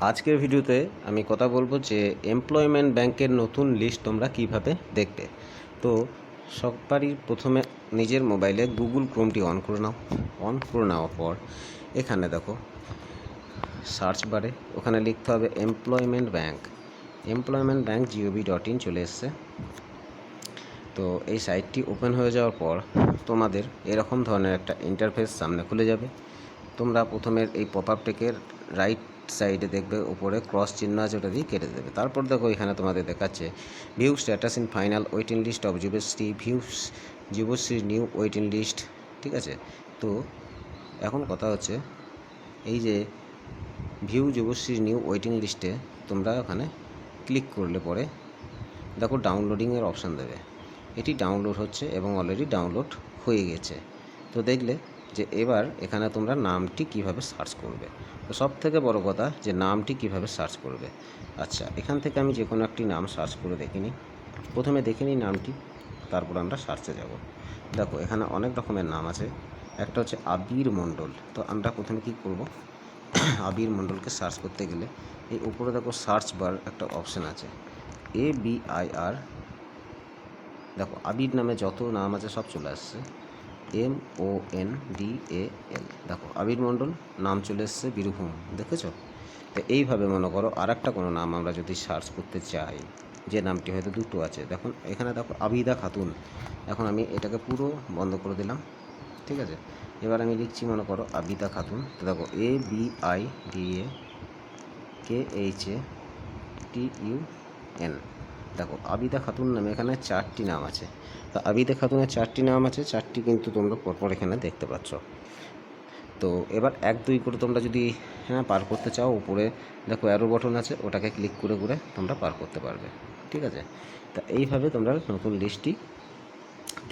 আজকের ভিডিওতে আমি কথা বলব যে এমপ্লয়মেন্ট ব্যাংকের নতুন লিস্ট তোমরা কীভাবে দেখবে তো সবারই প্রথমে নিজের মোবাইলে গুগল ক্রোমটি অন করে নাও। অন করে নেওয়ার পর এখানে দেখো সার্চ বারে ওখানে লিখতে হবে employment bank employment bank gov dot in চলে এসছে। তো এই সাইটটি ওপেন হয়ে যাওয়ার পর তোমাদের এরকম ধরনের একটা ইন্টারফেস সামনে খুলে যাবে। তোমরা প্রথমের এই পপ আপটিকে রাইট সাইডে দেখবে, উপরে ক্রস চিহ্ন আছে, ওটা দিয়ে কেটে দেবে। তারপর দেখো, এখানে তোমাদের দেখাচ্ছে view status in final waiting list of Yuvashree views Yuvashree new waiting list ঠিক আছে? তো, এখন কথা হচ্ছে, এই যে ভিউ যুবশ্রী নিউ ওয়েটিং লিস্টে তোমরা ওখানে ক্লিক করলে পরে, দেখো ডাউনলোডিংয়ের অপশান দেবে। এটি ডাউনলোড হচ্ছে এবং অলরেডি ডাউনলোড হয়ে গেছে। তো দেখলে যে এবার এখানে তোমরা নামটি কীভাবে সার্চ করবে। তো সব থেকে বড় কথা যে নামটি কীভাবে সার্চ করবে। আচ্ছা এখান থেকে আমি যে কোনো একটি নাম সার্চ করে দেখিনি প্রথমে দেখে নিই নামটি, তারপর আমরা সার্চে যাব। দেখো, এখানে অনেক রকমের নাম আছে। একটা হচ্ছে আবির মণ্ডল। তো আমরা প্রথমে কি করব? আবির মণ্ডলকে সার্চ করতে গেলে এই উপরে দেখো সার্চ বার একটা অপশান আছে। A B I R. দেখো, আবির নামে যত নাম আছে সব চলে আসছে। M O N D A L দেখো, আবির মণ্ডল, নাম চলে এসছে বীরভূম, দেখেছ? তো এইভাবে মনে করো আর একটা কোনো নাম আমরা যদি সার্চ করতে চাই, যে নামটি হয়তো দুটো আছে। দেখুন, এখানে দেখো, আবিদা খাতুন। এখন আমি এটাকে পুরো বন্ধ করে দিলাম, ঠিক আছে? এবার আমি লিখছি, মনে করো, আবিদা খাতুন। তো দেখো A B I D A K H A T U N দেখো, আবিদা খাতুন নামে এখানে চারটি নাম আছে। তো আবিদা খাতুনের চারটি নাম আছে, চারটি কিন্তু তোমরা পরপর এখানে দেখতে পাচ্ছ। তো এবার এক, দুই করে তোমরা যদি হ্যাঁ পার করতে চাও, উপরে দেখো অ্যারো বটন আছে, ওটাকে ক্লিক করে করে তোমরা পার করতে পারবে, ঠিক আছে? তা এইভাবে তোমরা নতুন লিস্টটি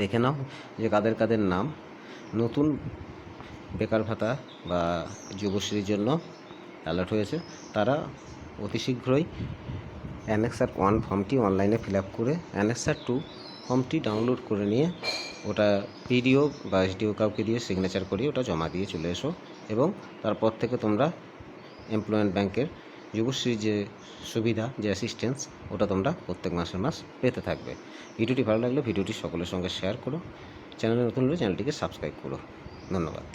দেখে নাও যে কাদের কাদের নাম। নতুন বেকার ভাতা বা যুবশ্রীর জন্য অ্যালার্ট হয়েছে। তারা অতি শীঘ্রই অ্যানেক্সার ওয়ান ফর্মটি অনলাইনে ফিল আপ করে অ্যানেক্সার টু ফর্মটি ডাউনলোড করে নিয়ে ওটা পিডিও বা এসডিও কাউকে দিয়ে সিগনেচার করিয়ে ওটা জমা দিয়ে চলে এসো এবং তারপর থেকে তোমরা এমপ্লয়মেন্ট ব্যাংকের যুবশ্রীর যে সুবিধা, যে অ্যাসিস্ট্যান্স ওটা তোমরা প্রত্যেক মাসের মাস পেতে থাকবে। ভিডিওটি ভালো লাগলে ভিডিওটি সকলের সঙ্গে শেয়ার করো। চ্যানেলে নতুন হলে চ্যানেলটিকে সাবস্ক্রাইব করো। ধন্যবাদ।